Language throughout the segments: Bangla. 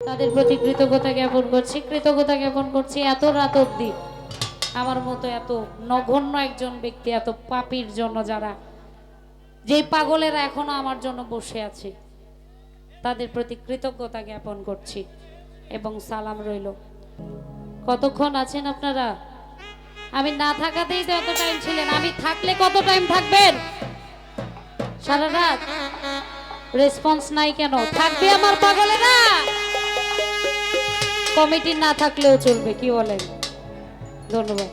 তাদের প্রতি কৃতজ্ঞতা জ্ঞাপন করছি। কৃতজ্ঞতা জ্ঞাপন করছি এত রাত অব্দি আমার মতো এত নগণ্য একজন ব্যক্তি, এত পাপির জন্য যারা যে পাগলেরা এখনও আমার জন্য বসে আছে, তাদের প্রতি কৃতজ্ঞতা জ্ঞাপন করছি এবং সালাম রইল। কতক্ষণ আছেন আপনারা? আমি না থাকাতেই তো এত টাইম ছিলেন। আমি থাকলে কত টাইম থাকবেন? সারা রাত রেসপন্স নাই কেন? থাকবে আমার পাগলেরা! কমিটি না থাকলেও চলবে কি বলেন? ধন্যবাদ।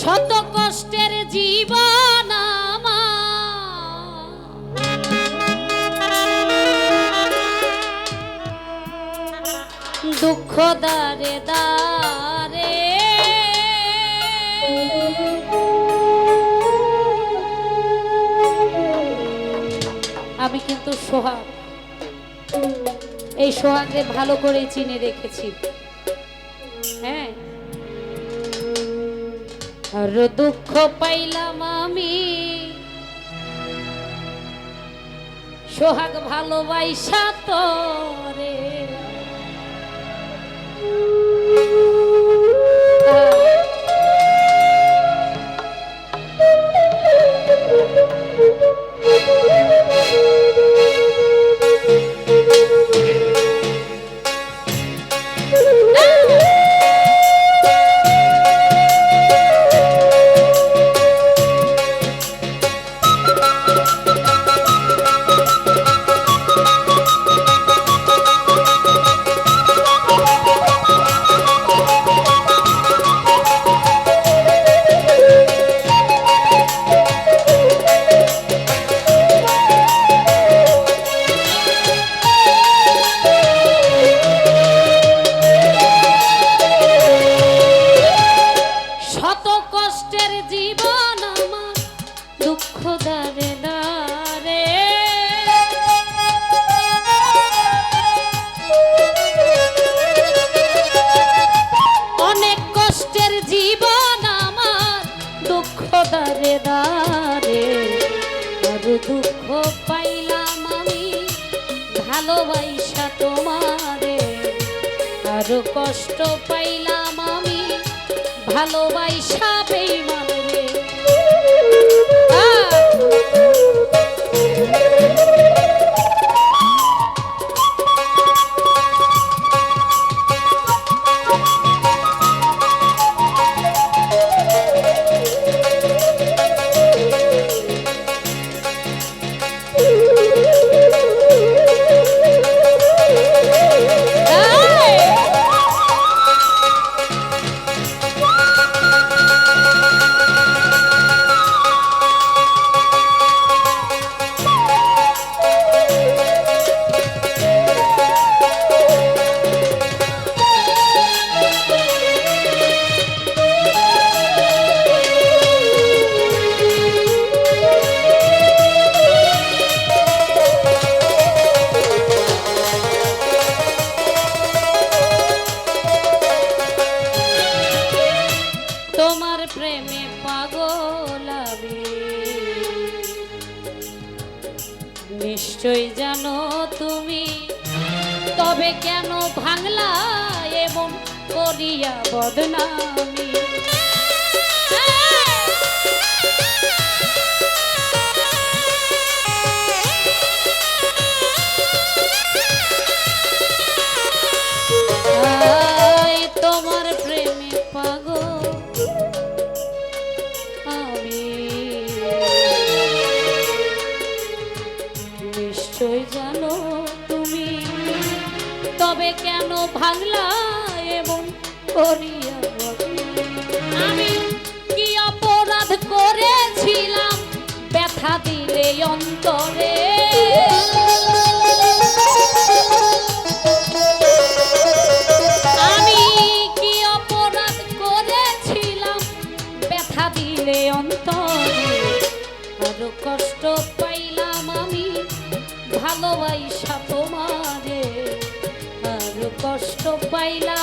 শত কষ্টের জীবন দুঃখ দারে আমি কিন্তু সোহাগ। এই সোহাগকে ভালো করে চিনে রেখেছি। হ্যাঁ। আর দুঃখ পাইলাম আমি। সোহাগ ভালোবাসা তোরে দুঃখ পাইলাম আমি ভালোবাসা তোমারে। আর কষ্ট পাইলাম আমি ভালোবাসা বেইমান প্রেমে পাগল আমি। নিশ্চয় জানো তুমি তবে কেন ভাঙলা এবং করিয়া বদনামি? ভাঙলা এমন করিয়া আমি কি অপরাধ করেছিলাম? ব্যথা দিলে অন্তরে। bailar.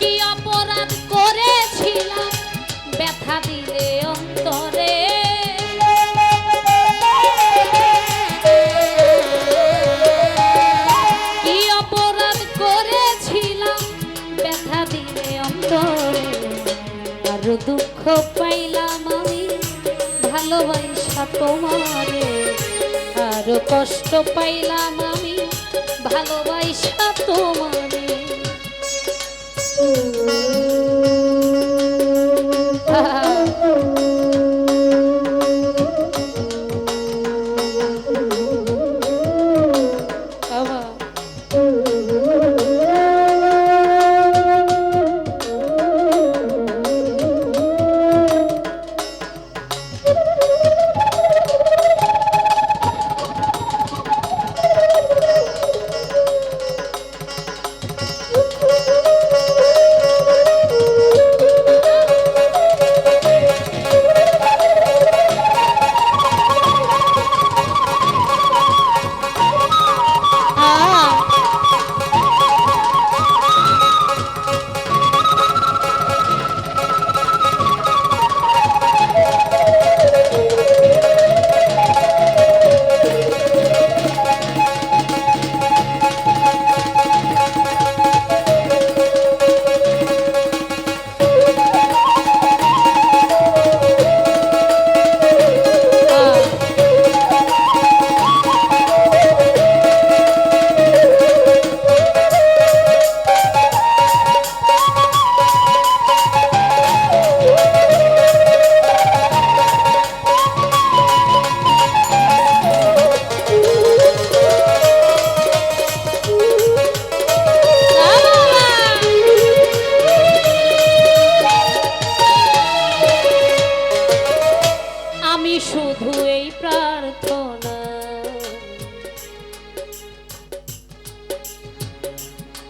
কি অপরাধ ব্যথা দিলে অন্তরে। কি অপরাধ ব্যথা দিলে দুঃখ পাইলাম তোমারে। আরও কষ্ট পাইলাম আমি ভালোবাসা তোমারে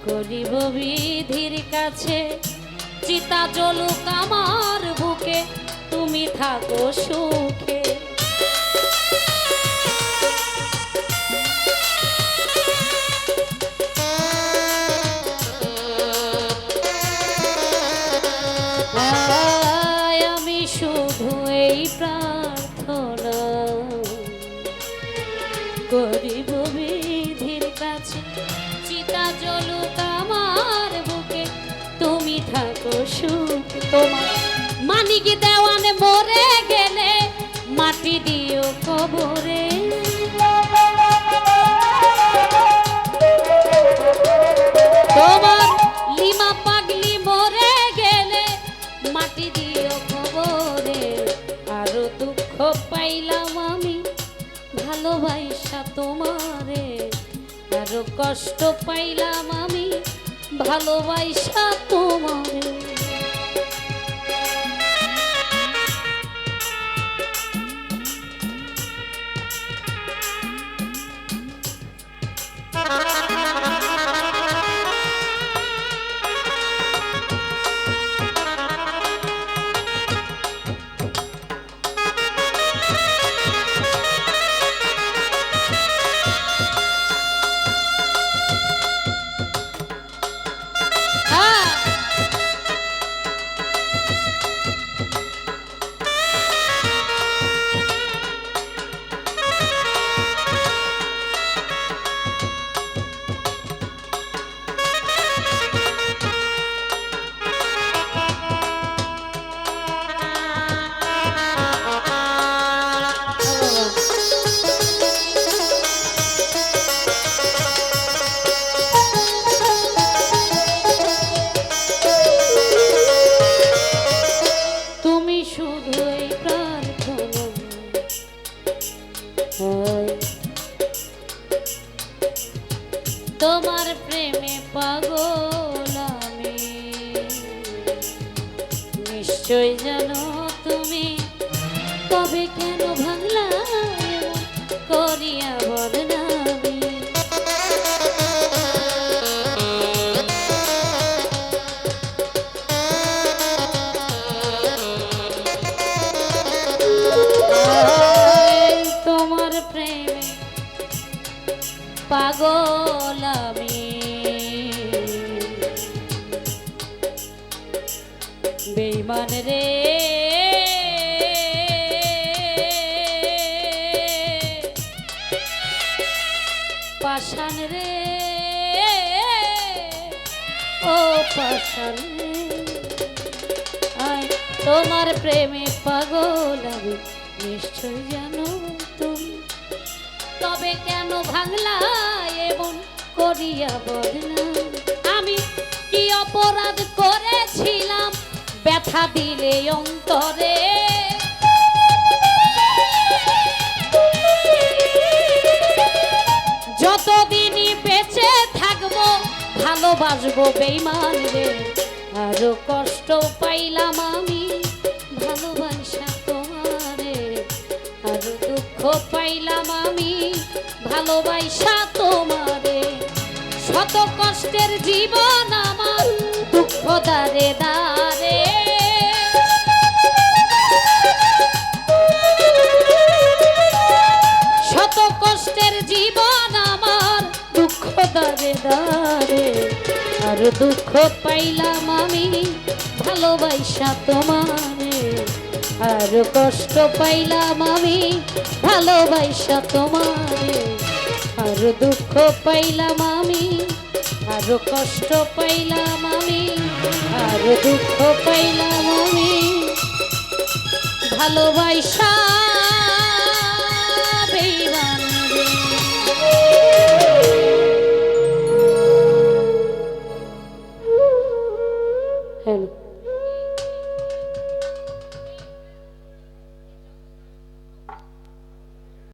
করিব বিধির কাছে। চিতা জলুক আমার বুকে, তুমি থাকো সুখে। আমি শুধু প্রার্থনা। করিব বিধির কাছে। চিতা জলুক আমার বুকে। তুমি থাকো সুখ তোমার। মানিক দেওয়ান মরে গেলে, মাটি দিও কবরে কষ্ট পাইলাম আমি ভালোবাসা তোমারে ด้วยพระ বেইমান রে। পাষাণ রে। ও আয়, তোমার প্রেমে পাগল আমি, নিশ্চয় জানো তুমি। তবে কেন ভাঙলা এমন করিয়া বদলাম আমি কি অপরাধ করেছিলাম? ব্যথা দিলে অন্তরে। যতদিনই বেঁচে থাকব, ভালোবাসবো বেইমান রে। আরও কষ্ট পাইলাম আমি ভালোবাসা তোমারে। আরও দুঃখ পাইলাম আমি ভালোবাসা তোমারে। শত কষ্টের জীবন আমার দুঃখ দারে দারে দারে দারে, আর দুঃখ পাইলাম আমি ভালোবাসা তোমারে। আর কষ্ট পাইলাম আমি ভালোবাসা তোমারে। আর দুঃখ পাইলাম আমি, আর কষ্ট পাইলাম আমি, আর দুঃখ পাইলাম আমি ভালোবাসা